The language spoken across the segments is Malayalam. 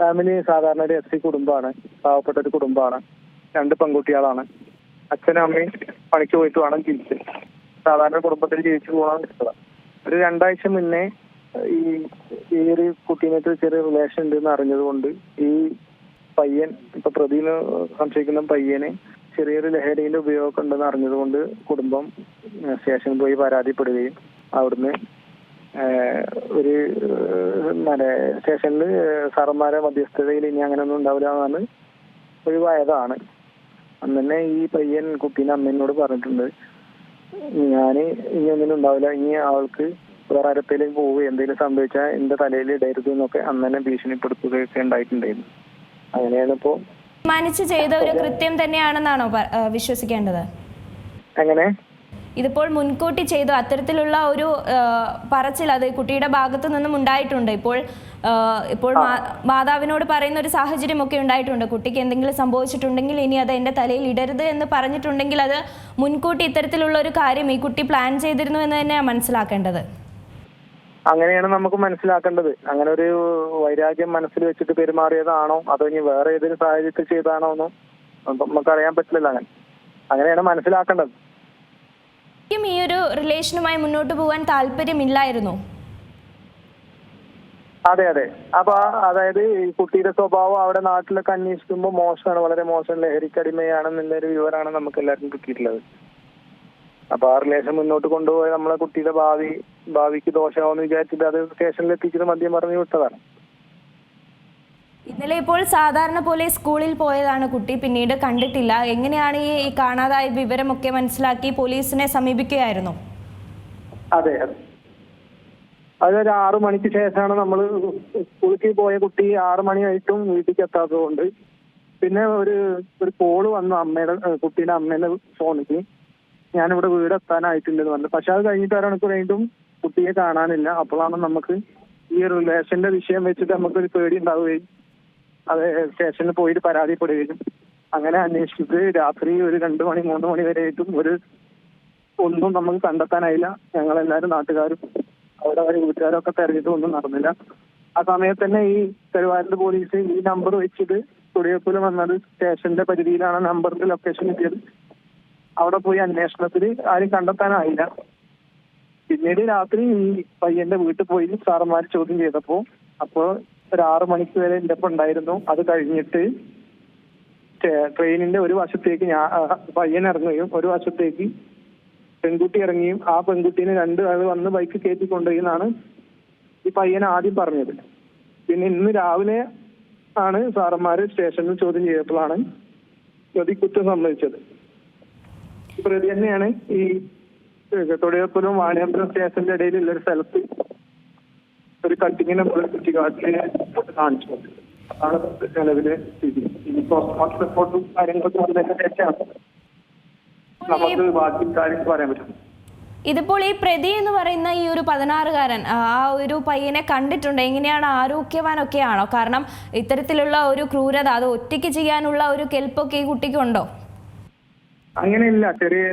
ഫാമിലി സാധാരണ ഒരു എസ് സി കുടുംബമാണ്. പാവപ്പെട്ട ഒരു കുടുംബമാണ്. രണ്ട് പെൺകുട്ടികളാണ്. അച്ഛനും അമ്മയും പണിക്ക് പോയിട്ട് വേണം ജീവിച്ച് സാധാരണ കുടുംബത്തിൽ ജീവിച്ചു ഇഷ്ടമാണ് ഒരു രണ്ടാഴ്ച മുന്നേ ഈ ഈ ഒരു കുട്ടീനായിട്ട് ചെറിയ റിലേഷൻ ഉണ്ടെന്ന് അറിഞ്ഞതുകൊണ്ട് ഈ പയ്യൻ ഇപ്പൊ പ്രതിന്ന് സംശയിക്കുന്ന പയ്യന് ചെറിയൊരു ലഹരിയുടെ ഉപയോഗം ഉണ്ടെന്ന് അറിഞ്ഞതുകൊണ്ട് കുടുംബം സ്റ്റേഷനിൽ പോയി പരാതിപ്പെടുകയും അവിടുന്ന് ഒരു മറ്റേ സ്റ്റേഷനിൽ സാറന്മാരെ മധ്യസ്ഥതയിൽ ഇനി അങ്ങനെയൊന്നും ഉണ്ടാവില്ല എന്നാണ് ഒഴിവായതാണ് അന്ന് തന്നെ ഈ പയ്യൻ കുട്ടീനെ അമ്മേനോട് പറഞ്ഞിട്ടുണ്ട്. ഞാൻ ഇനി ഒന്നിനും ഉണ്ടാവില്ല. ഇനി ആൾക്ക് വേറെ ആരത്തേലും പോവുക എന്തെങ്കിലും സംഭവിച്ചാൽ എന്റെ തലയിൽ ഇടരുത് എന്നൊക്കെ അന്ന് തന്നെ ഭീഷണിപ്പെടുത്തുകയൊക്കെ ഉണ്ടായിട്ടുണ്ടായിരുന്നു. അങ്ങനെയാണ് ഇപ്പോ തീരുമാനിച്ച് ചെയ്ത ഒരു കൃത്യം തന്നെയാണെന്നാണോ വിശ്വസിക്കേണ്ടത്? എങ്ങനെ? ഇതിപ്പോൾ മുൻകൂട്ടി ചെയ്തു. അത്തരത്തിലുള്ള ഒരു പറച്ചിൽ അത് കുട്ടിയുടെ ഭാഗത്തു നിന്നും ഉണ്ടായിട്ടുണ്ട്. ഇപ്പോൾ ഇപ്പോൾ മാതാവിനോട് പറയുന്ന ഒരു സാഹചര്യമൊക്കെ ഉണ്ടായിട്ടുണ്ട്. കുട്ടിക്ക് എന്തെങ്കിലും സംഭവിച്ചിട്ടുണ്ടെങ്കിൽ ഇനി അത് എന്റെ തലയിൽ ഇടരുത് എന്ന് പറഞ്ഞിട്ടുണ്ടെങ്കിൽ അത് മുൻകൂട്ടി ഇത്തരത്തിലുള്ള ഒരു കാര്യം ഈ കുട്ടി പ്ലാൻ ചെയ്തിരുന്നു എന്ന് തന്നെയാണ് മനസ്സിലാക്കേണ്ടത്. അങ്ങനെയാണ് നമുക്ക് മനസ്സിലാക്കേണ്ടത്. അങ്ങനെ ഒരു വൈരാഗ്യം മനസ്സിൽ വെച്ചിട്ട് പെരുമാറിയതാണോ? അതോ ഇനി വേറെ ഏതൊരു സാഹചര്യത്തിൽ ചെയ്തതാണോ എന്നും നമുക്ക് അറിയാൻ പറ്റില്ലല്ലോ അങ്ങനെ. അങ്ങനെയാണ് മനസ്സിലാക്കേണ്ടത്. ഈ ഒരു റിലേഷനുമായി മുന്നോട്ട് പോകാൻ താല്പര്യമില്ലായിരുന്നു. അതെ അതെ. അപ്പൊ അതായത് ഈ കുട്ടിയുടെ സ്വഭാവം അവിടെ നാട്ടിലൊക്കെ അന്വേഷിക്കുമ്പോൾ മോശമാണ് വളരെ മോശം ലഹരിക്കടിമയാണെന്നുള്ളൊരു വിവരമാണ് നമുക്ക് എല്ലാവർക്കും കിട്ടിയിട്ടുള്ളത്. അപ്പൊ ആ റിലേഷൻ മുന്നോട്ട് കൊണ്ടുപോയി നമ്മളെ കുട്ടിയുടെ ഭാവി ഭാവിക്ക് ദോഷമാവെന്ന് വിചാരിച്ചിട്ട് അത് സ്റ്റേഷനിൽ എത്തിച്ചിട്ട് മദ്യം പറഞ്ഞു വിട്ടതാണ്. ഇന്നലെ ഇപ്പോൾ സാധാരണ പോലെ സ്കൂളിൽ പോയതാണ് കുട്ടി. പിന്നീട് കണ്ടിട്ടില്ല. എങ്ങനെയാണ് ഈ കാണാതായ വിവരമൊക്കെ മനസ്സിലാക്കി പോലീസിനെ സമീപിക്കുകയായിരുന്നു? അതെ. അതെ അതൊരു ആറു മണിക്ക് ശേഷമാണ് നമ്മൾ സ്കൂളിലേക്ക് പോയ കുട്ടി ആറു മണിയായിട്ടും വീട്ടിലേക്ക് എത്താത്തതുകൊണ്ട്. പിന്നെ ഒരു ഒരു കോൾ വന്നു അമ്മയുടെ കുട്ടിയുടെ അമ്മേന്റെ ഫോണിക്ക്. ഞാനിവിടെ വീട് എത്താനായിട്ടുണ്ടെന്ന് പറഞ്ഞു. പക്ഷെ അത് കഴിഞ്ഞിട്ട് അരമണിക്കൂർ വീണ്ടും കുട്ടിയെ കാണാനില്ല. അപ്പോഴാണ് നമുക്ക് ഈ റിലേഷന്റെ വിഷയം വെച്ചിട്ട് നമുക്കൊരു പേടി ഉണ്ടാവുകയും അത് സ്റ്റേഷനിൽ പോയിട്ട് പരാതിപ്പെടുകയും അങ്ങനെ അന്വേഷിച്ചിട്ട് രാത്രി ഒരു രണ്ടു മണി മൂന്ന് മണി വരെ ആയിട്ടും ഒരു ഒന്നും നമുക്ക് കണ്ടെത്താനായില്ല. ഞങ്ങൾ എല്ലാവരും നാട്ടുകാരും അവിടെ അവരെ വീട്ടുകാരും ഒക്കെ തെരഞ്ഞിട്ട് ഒന്നും നടന്നില്ല. ആ സമയത്ത് തന്നെ ഈ കരുവാരൂർ പോലീസ് ഈ നമ്പർ വെച്ചിട്ട് തുടിയപ്പുലം വന്നത് സ്റ്റേഷന്റെ പരിധിയിലാണ് നമ്പറിന്റെ ലൊക്കേഷൻ കിട്ടിയത്. അവിടെ പോയി അന്വേഷണത്തിൽ ആരും കണ്ടെത്താനായില്ല. പിന്നീട് രാത്രി ഈ പയ്യന്റെ വീട്ടിൽ പോയി സാറന്മാർ ചോദ്യം ചെയ്തപ്പോ അപ്പോ ഒരു ആറ് മണിക്ക് വരെ എന്റെ ഒപ്പം ഉണ്ടായിരുന്നു. അത് കഴിഞ്ഞിട്ട് ട്രെയിനിന്റെ ഒരു വശത്തേക്ക് ഞാൻ പയ്യൻ ഇറങ്ങുകയും ഒരു വശത്തേക്ക് പെൺകുട്ടി ഇറങ്ങിയും ആ പെൺകുട്ടീനെ രണ്ട് ആൾ വന്ന് ബൈക്ക് കയറ്റി കൊണ്ടുപോയി ഈ പയ്യൻ ആദ്യം പറഞ്ഞത്. പിന്നെ ഇന്ന് രാവിലെ ആണ് സാറന്മാര് സ്റ്റേഷനിൽ ചോദ്യം ചെയ്തപ്പോഴാണ് പ്രതി കുറ്റം സംഭവിച്ചത് പ്രതി തന്നെയാണ് ഈ തൊടിയപ്പുരം വാണിയമ്പലം സ്റ്റേഷന്റെ ഇടയിലുള്ള ഒരു സ്ഥലത്ത് ഒരു നമ്മൾ കുറ്റിക്കാട്ടിൽ കാണിച്ചു അതാണ് നിലവിലെ സ്ഥിതി. ഇനി പോസ്റ്റ്മോർട്ടം റിപ്പോർട്ടും കാര്യങ്ങളൊക്കെ വന്നതിന് ശേഷമാണ് നമുക്ക് ബാക്കി കാര്യങ്ങൾ പറയാൻ പറ്റും. ഇതിപ്പോൾ ഈ പ്രതി എന്ന് പറയുന്ന ഈ ഒരു പതിനാറുകാരൻ ആ ഒരു പയ്യനെ കണ്ടിട്ടുണ്ട്. എങ്ങനെയാണ് ആരോഗ്യവാനൊക്കെയാണോ? കാരണം ഇത്തരത്തിലുള്ള ഒരു ക്രൂരത അത് ഒറ്റയ്ക്ക് ചെയ്യാനുള്ള ഒരു കെൽപ്പൊക്കെ ഈ കുട്ടിക്കുണ്ടോ അങ്ങനെയില്ല. ചെറിയ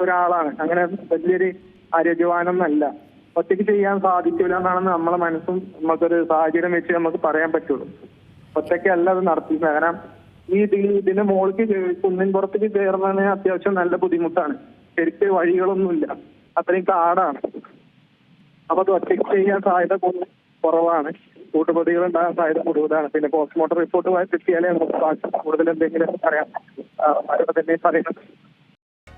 ഒരാളാണ്. അങ്ങനെ വലിയൊരു ആരോഗ്യവാനൊന്നല്ല. ഒറ്റയ്ക്ക് ചെയ്യാൻ സാധിക്കില്ല എന്നാണ് നമ്മളെ മനസ്സും നമുക്കൊരു സാഹചര്യം വെച്ച് നമുക്ക് പറയാൻ പറ്റുള്ളൂ. ഒറ്റയ്ക്കല്ല അത് നടത്തിയത് കാരണം ഈ ഇതിന്റെ മുകളിലേക്ക് കുന്നിൻ പുറത്തേക്ക് കയറുന്നതിന് അത്യാവശ്യം നല്ല ബുദ്ധിമുട്ടാണ്. ശരിക്ക് വഴികളൊന്നുമില്ല. അത്രയും കാടാണ്. അപ്പൊ അത് ഒറ്റയ്ക്ക് ചെയ്യാൻ സാധ്യത കുറ- കുറവാണ്. കൂട്ടുപ്രതികൾ ഉണ്ടാകാൻ സാധ്യത കൂടുതലാണ്. പിന്നെ പോസ്റ്റ്മോർട്ടം റിപ്പോർട്ട് കിട്ടിയാലേ നമുക്ക് കൂടുതൽ എന്തെങ്കിലും പറയാം അവരുടെ തന്നെ പറയുന്നത്.